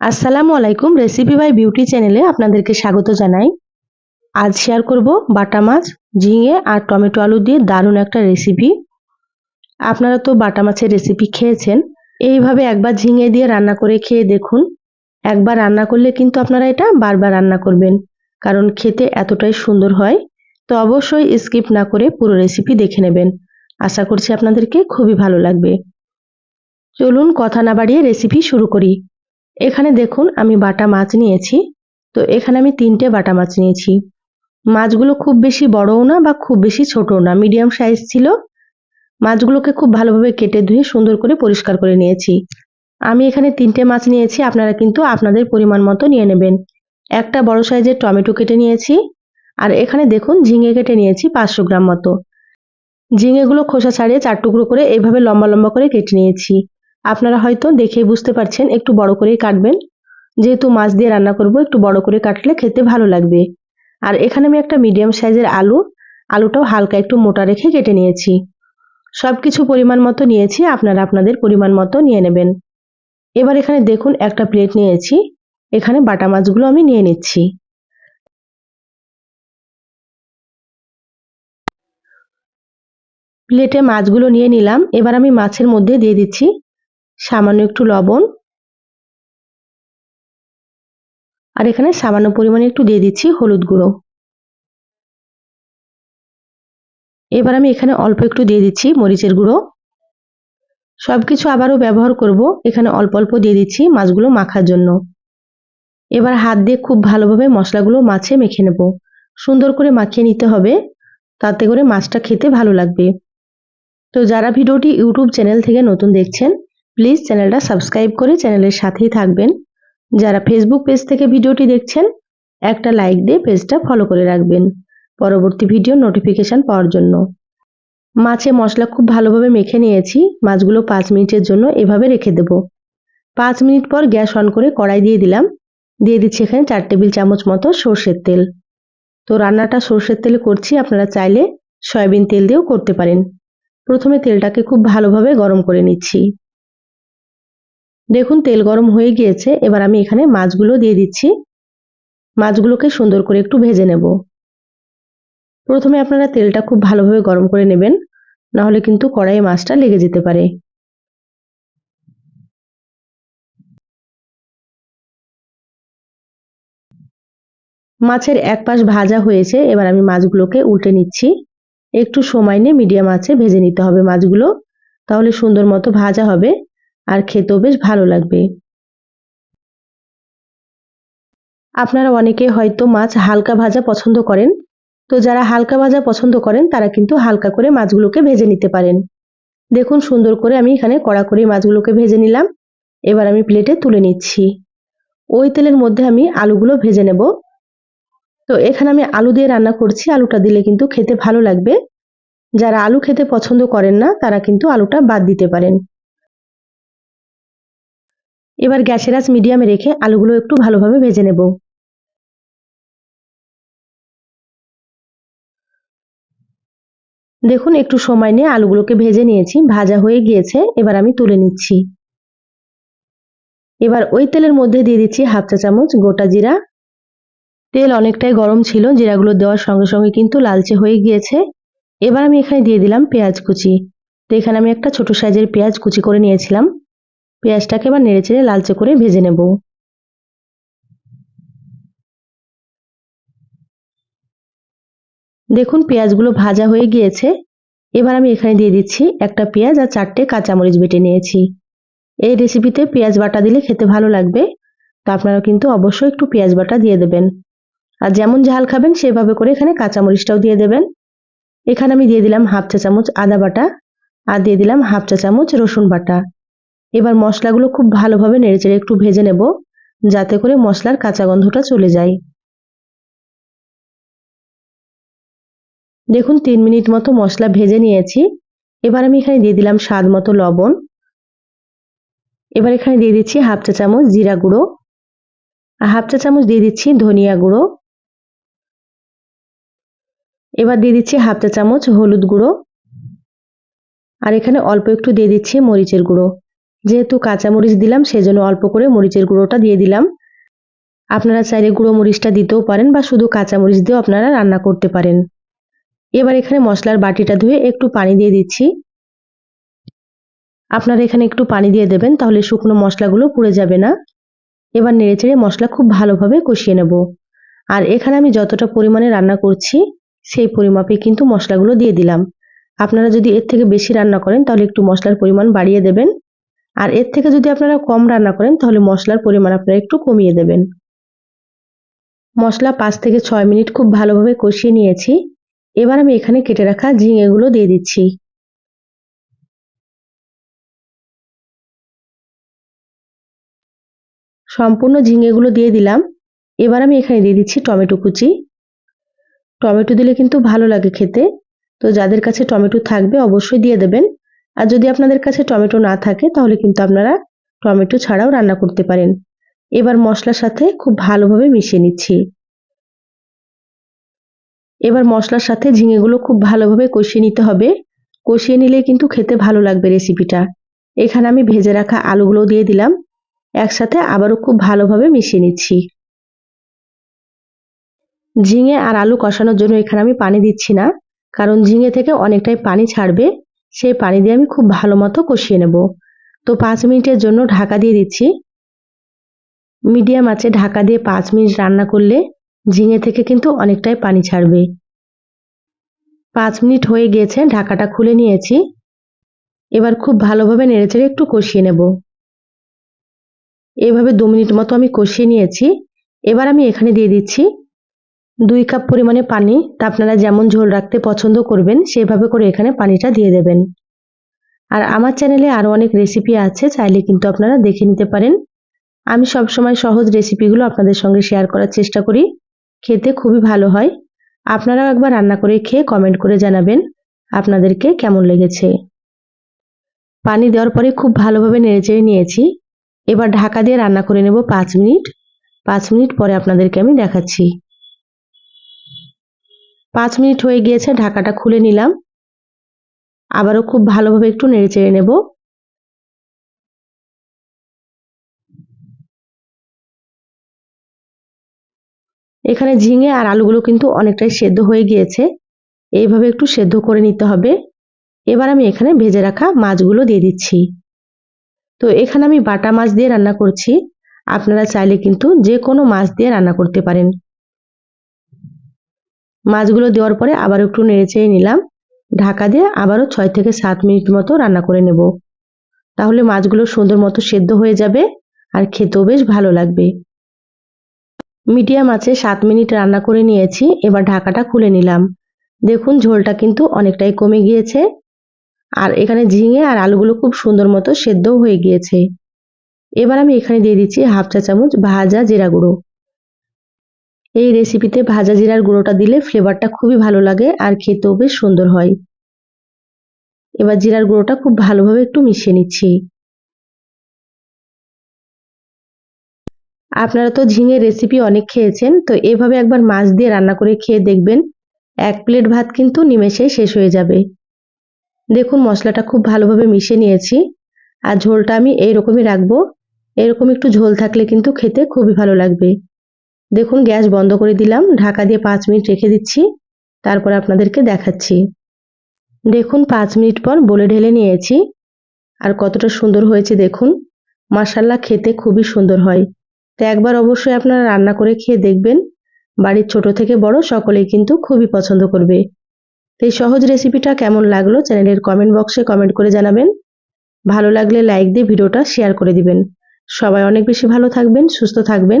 আসসালামু আলাইকুম recipe by beauty চ্যানেলে আপনাদেরকে স্বাগত জানাই। আজ শেয়ার করব বাটা মাছ, ঝিঙে আর টমেটো আলু দিয়ে দারুণ একটা রেসিপি আপনারা তো বাটা মাছের রেসিপি খেয়েছেন, এইভাবে একবার ঝিঙে দিয়ে রান্না করে খেয়ে দেখুন। একবার রান্না করলে কিন্তু আপনারা এটা বারবার রান্না করবেন, কারণ খেতে এতটাই সুন্দর হয়। তো অবশ্যই স্কিপ না করে পুরো রেসিপি দেখে নেবেন। আশা করছি আপনাদেরকে খুবই ভালো লাগবে। চলুন কথা না বাড়িয়ে রেসিপি শুরু করি। এখানে দেখুন, আমি বাটা মাছ নিয়েছি। তো এখানে আমি তিনটে বাটা মাছ নিয়েছি। মাছগুলো খুব বেশি বড়ও না বা খুব বেশি ছোটও না, মিডিয়াম সাইজ ছিল। মাছগুলোকে খুব ভালোভাবে কেটে ধুয়ে সুন্দর করে পরিষ্কার করে নিয়েছি। আমি এখানে তিনটে মাছ নিয়েছি, আপনারা কিন্তু আপনাদের পরিমাণ মতো নিয়ে নেবেন। একটা বড় সাইজের টমেটো কেটে নিয়েছি, আর এখানে দেখুন, ঝিঙে কেটে নিয়েছি পাঁচশো গ্রাম মতো। ঝিঙেগুলো খোসা ছাড়িয়ে চার টুকরো করে এইভাবে লম্বা লম্বা করে কেটে নিয়েছি। আপনারা হয়তো দেখে বুঝতে পারছেন, একটু বড় করেই কাটবেন। যেহেতু মাছ দিয়ে রান্না করব, একটু বড় করে কাটলে খেতে ভালো লাগবে। আর এখানে আমি একটা মিডিয়াম সাইজের আলু, আলুটাও হালকা একটু মোটা রেখে কেটে নিয়েছি। সব কিছু পরিমাণ মতো নিয়েছি, আপনারা আপনাদের পরিমাণ মতো নিয়ে নেবেন। এবার এখানে দেখুন, একটা প্লেট নিয়েছি। এখানে বাটা মাছগুলো আমি নিয়ে নিচ্ছি। প্লেটে মাছগুলো নিয়ে নিলাম। এবার আমি মাছের মধ্যে দিয়ে দিচ্ছি। সামান্য একটু লবণ। আর এখানে সামান্য পরিমাণে একটু দিয়ে দিচ্ছি হলুদ গুঁড়ো। এবার আমি এখানে অল্প একটু দিয়ে দিচ্ছি মরিচের গুঁড়ো। সব কিছু আবারও ব্যবহার করব। এখানে অল্প অল্প দিয়ে দিচ্ছি মাছগুলো মাখার জন্য। এবার হাত দিয়ে খুব ভালোভাবে মশলাগুলো মাছে মেখে নেব। সুন্দর করে মাখিয়ে নিতে হবে। তাতে করে মাছটা খেতে ভালো লাগবে। তো যারা ভিডিওটি ইউটিউব চ্যানেল থেকে নতুন দেখছেন প্লিজ চ্যানেলটা সাবস্ক্রাইব করে চ্যানেলের সাথেই থাকবেন। যারা ফেসবুক পেজ থেকে ভিডিওটি দেখছেন, একটা লাইক দিয়ে পেজটা ফলো করে রাখবেন পরবর্তী ভিডিও নোটিফিকেশান পাওয়ার জন্য। মাছে মশলা খুব ভালোভাবে মেখে নিয়েছি, মাছগুলো পাঁচ মিনিটের জন্য এভাবে রেখে দেব। পাঁচ মিনিট পর গ্যাস অন করে কড়াই দিয়ে দিলাম। দিয়ে দিচ্ছি এখানে চার টেবিল চামচ মতো সর্ষের তেল। তো রান্নাটা সর্ষের তেলে করছি, আপনারা চাইলে সয়াবিন তেল দিয়েও করতে পারেন। প্রথমে তেলটাকে খুব ভালোভাবে গরম করে নিচ্ছি। দেখুন, তেল গরম হয়ে গিয়েছে। এবার আমি এখানে মাছগুলো দিয়ে দিচ্ছি। মাছগুলোকে সুন্দর করে একটু ভেজে নেব। প্রথমে আপনারা তেলটা খুব ভালোভাবে গরম করে নেবেন। নাহলে কিন্তু কড়াইয়ে মাছটা লেগে যেতে পারে। মাছের এক পাশ ভাজা হয়েছে, এবার আমি মাছগুলোকে উল্টে নিচ্ছি। একটু সময় নিয়ে মিডিয়াম আছে ভেজে নিতে হবে মাছগুলো। তাহলে সুন্দর মতো ভাজা হবে। আর খেতেও বেশ ভালো লাগবে। আপনারা অনেকে হয়তো মাছ হালকা ভাজা পছন্দ করেন। তো যারা হালকা ভাজা পছন্দ করেন, তারা কিন্তু হালকা করে মাছগুলোকে ভেজে নিতে পারেন। দেখুন সুন্দর করে আমি এখানে কড়া করে মাছগুলোকে ভেজে নিলাম। এবার আমি প্লেটে তুলে নিচ্ছি। ওই তেলের মধ্যে আমি আলুগুলো ভেজে নেব। তো এখানে আমি আলু দিয়ে রান্না করছি। আলুটা দিলে কিন্তু খেতে ভালো লাগবে। যারা আলু খেতে পছন্দ করেন না, তারা কিন্তু আলুটা বাদ দিতে পারেন। এবার গ্যাসের আঁচ মিডিয়ামে রেখে আলুগুলো একটু ভালোভাবে ভেজে নেব। দেখুন, একটু সময় নিয়ে আলুগুলোকে ভেজে নিয়েছি, ভাজা হয়ে গিয়েছে, এবার আমি তুলে নিচ্ছি। এবার ওই তেলের মধ্যে দিয়ে দিচ্ছি হাফ চা চামচ গোটা জিরা। তেল অনেকটাই গরম ছিল, জিরাগুলো দেওয়ার সঙ্গে সঙ্গে কিন্তু লালচে হয়ে গিয়েছে। এবার আমি এখানে দিয়ে দিলাম পেঁয়াজ কুচি। তো এখানে আমি একটা ছোট সাইজের পেঁয়াজ কুচি করে নিয়েছিলাম। পেঁয়াজটাকে এবার নেড়ে চেড়ে লালচে করে ভেজে নেব। দেখুন পেঁয়াজগুলো ভাজা হয়ে গিয়েছে। এবার আমি এখানে দিয়ে দিচ্ছি একটা পেঁয়াজ আর চারটে কাঁচামরিচ বেটে নিয়েছি। এই রেসিপিতে পেঁয়াজ বাটা দিলে খেতে ভালো লাগবে। তো আপনারা কিন্তু অবশ্যই একটু পেঁয়াজ বাটা দিয়ে দেবেন। আর যেমন ঝাল খাবেন, সেভাবে করে এখানে কাঁচামরিচটাও দিয়ে দেবেন। এখানে আমি দিয়ে দিলাম হাফ চা চামচ আদা বাটা আর দিয়ে দিলাম হাফ চা চামচ রসুন বাটা। এবার মশলাগুলো খুব ভালোভাবে নেড়েচেড়ে একটু ভেজে নেব, যাতে করে মশলার কাঁচা গন্ধটা চলে যায়। দেখুন, তিন মিনিট মতো মশলা ভেজে নিয়েছি। এবার আমি এখানে দিয়ে দিলাম স্বাদ মতো লবণ। এবার এখানে দিয়ে দিচ্ছি হাফ চা চামচ জিরা গুঁড়ো। আর হাফ চা চামচ দিয়ে দিচ্ছি ধনিয়া গুঁড়ো। এবার দিয়ে দিচ্ছি হাফ চা চামচ হলুদ গুঁড়ো। আর এখানে অল্প একটু দিয়ে দিচ্ছি মরিচের গুঁড়ো। যেহেতু কাঁচামরিচ দিলাম, সেজন্য অল্প করে মরিচের গুঁড়োটা দিয়ে দিলাম। আপনারা চাইলে গুঁড়ো মরিচটা দিতেও পারেন বা শুধু কাঁচামরিচ দিয়েও আপনারা রান্না করতে পারেন। এবার এখানে মশলার বাটিটা ধুয়ে একটু পানি দিয়ে দিচ্ছি। আপনারা এখানে একটু পানি দিয়ে দেবেন, তাহলে শুকনো মশলাগুলো পুড়ে যাবে না। এবার নেড়েচেড়ে মশলা খুব ভালোভাবে কষিয়ে নেব। আর এখানে আমি যতটা পরিমাণে রান্না করছি, সেই পরিমাপে কিন্তু মশলাগুলো দিয়ে দিলাম। আপনারা যদি এর থেকে বেশি রান্না করেন, তাহলে একটু মশলার পরিমাণ বাড়িয়ে দেবেন। আর এর থেকে যদি আপনারা কম রান্না করেন, তাহলে মশলার পরিমাণ আপনারা একটু কমিয়ে দেবেন। মশলা পাঁচ থেকে ছয় মিনিট খুব ভালোভাবে কষিয়ে নিয়েছি। এবার আমি এখানে কেটে রাখা ঝিঙেগুলো দিয়ে দিচ্ছি। সম্পূর্ণ ঝিঙেগুলো দিয়ে দিলাম। এবার আমি এখানে দিয়ে দিচ্ছি টমেটো কুচি। টমেটো দিলে কিন্তু ভালো লাগে খেতে। তো যাদের কাছে টমেটো থাকবে, অবশ্যই দিয়ে দেবেন। আর যদি আপনাদের কাছে টমেটো না থাকে, তাহলে কিন্তু আপনারা টমেটো ছাড়াও রান্না করতে পারেন। এবার মশলার সাথে খুব ভালোভাবে মিশিয়ে নিচ্ছি। এবার মশলার সাথে ঝিঙেগুলো খুব ভালোভাবে কষিয়ে নিতে হবে। কষিয়ে নিলে কিন্তু খেতে ভালো লাগবে রেসিপিটা। এখানে আমি ভেজে রাখা আলুগুলো দিয়ে দিলাম। একসাথে আবারও খুব ভালোভাবে মিশিয়ে নিচ্ছি। ঝিঙে আর আলু কষানোর জন্য এখানে আমি পানি দিচ্ছি না, কারণ ঝিঙে থেকে অনেকটাই পানি ছাড়বে। সেই পানি দিয়ে আমি খুব ভালো মতো কষিয়ে নেব। তো পাঁচ মিনিটের জন্য ঢাকা দিয়ে দিচ্ছি। মিডিয়াম আছে ঢাকা দিয়ে পাঁচ মিনিট রান্না করলে ঝিঙে থেকে কিন্তু অনেকটাই পানি ছাড়বে। পাঁচ মিনিট হয়ে গিয়েছে, ঢাকাটা খুলে নিয়েছি। এবার খুব ভালোভাবে নেড়েচেড়ে একটু কষিয়ে নেব। এভাবে দু মিনিট মতো আমি কষিয়ে নিয়েছি। এবার আমি এখানে দিয়ে দিচ্ছি দুই কাপ পরিমাণে পানি তা আপনারা যেমন ঝোল রাখতে পছন্দ করবেন, সেভাবে করে এখানে পানিটা দিয়ে দেবেন। আর আমার চ্যানেলে আরও অনেক রেসিপি আছে, চাইলে কিন্তু আপনারা দেখে নিতে পারেন। আমি সবসময় সহজ রেসিপিগুলো আপনাদের সঙ্গে শেয়ার করার চেষ্টা করি। খেতে খুবই ভালো হয়। আপনারাও একবার রান্না করে খেয়ে কমেন্ট করে জানাবেন আপনাদেরকে কেমন লেগেছে। পানি দেওয়ার পরে খুব ভালোভাবে নেড়েচেড়ে নিয়েছি। এবার ঢাকা দিয়ে রান্না করে নেব পাঁচ মিনিট। পাঁচ মিনিট পরে আপনাদেরকে আমি দেখাচ্ছি। পাঁচ মিনিট হয়ে গিয়েছে, ঢাকাটা খুলে নিলাম। আবারও খুব ভালোভাবে একটু নেড়ে চেড়ে নেব। এখানে ঝিঙে আর আলুগুলো কিন্তু অনেকটাই সেদ্ধ হয়ে গিয়েছে। এইভাবে একটু সেদ্ধ করে নিতে হবে। এবার আমি এখানে ভেজে রাখা মাছগুলো দিয়ে দিচ্ছি। তো এখানে আমি বাটা মাছ দিয়ে রান্না করছি। আপনারা চাইলে কিন্তু যে কোনো মাছ দিয়ে রান্না করতে পারেন। মাছগুলো দেওয়ার পরে আবার একটু নেড়ে চেড়ে নিলাম। ঢাকা দিয়ে আবারও ছয় থেকে সাত মিনিট মতো রান্না করে নেব। তাহলে মাছগুলো সুন্দর মতো সেদ্ধ হয়ে যাবে আর খেতেও বেশ ভালো লাগবে। মিডিয়াম আছে সাত মিনিট রান্না করে নিয়েছি, এবার ঢাকাটা খুলে নিলাম। দেখুন ঝোলটা কিন্তু অনেকটাই কমে গিয়েছে। আর এখানে ঝিঙে আর আলুগুলো খুব সুন্দর মতো সেদ্ধও হয়ে গিয়েছে। এবার আমি এখানে দিয়ে দিচ্ছি হাফ চা চামচ ভাজা জিরা গুঁড়ো। এই রেসিপিতে ভাজা জিরার গুঁড়োটা দিলে ফ্লেভারটা খুবই ভালো লাগে আর খেতেও বেশ সুন্দর হয়। এবার জিরার গুঁড়োটা খুব ভালোভাবে একটু মিশিয়ে নিচ্ছি। আপনারা তো ঝিঙের রেসিপি অনেক খেয়েছেন, তো এভাবে একবার মাছ দিয়ে রান্না করে খেয়ে দেখবেন, এক প্লেট ভাত কিন্তু নিমেষেই শেষ হয়ে যাবে। দেখুন মশলাটা খুব ভালোভাবে মিশিয়ে নিয়েছি, আর ঝোলটা আমি এইরকমই রাখব। এরকম একটু ঝোল থাকলে কিন্তু খেতে খুবই ভালো লাগবে। দেখুন, গ্যাস বন্ধ করে দিলাম। ঢাকা দিয়ে পাঁচ মিনিট রেখে দিচ্ছি। তারপর আপনাদেরকে দেখাচ্ছি। দেখুন, পাঁচ মিনিট পর বলে ঢেলে নিয়েছি। আর কতটা সুন্দর হয়েছে, দেখুন। মাসাল্লা খেতে খুবই সুন্দর হয়। তো একবার অবশ্যই আপনারা রান্না করে খেয়ে দেখবেন। বাড়ির ছোট থেকে বড় সকলেই কিন্তু খুবই পছন্দ করবে। এই সহজ রেসিপিটা কেমন লাগল চ্যানেলের কমেন্ট বক্সে কমেন্ট করে জানাবেন। ভালো লাগলে লাইক দিয়ে ভিডিওটা শেয়ার করে দিবেন। সবাই অনেক বেশি ভালো থাকবেন, সুস্থ থাকবেন।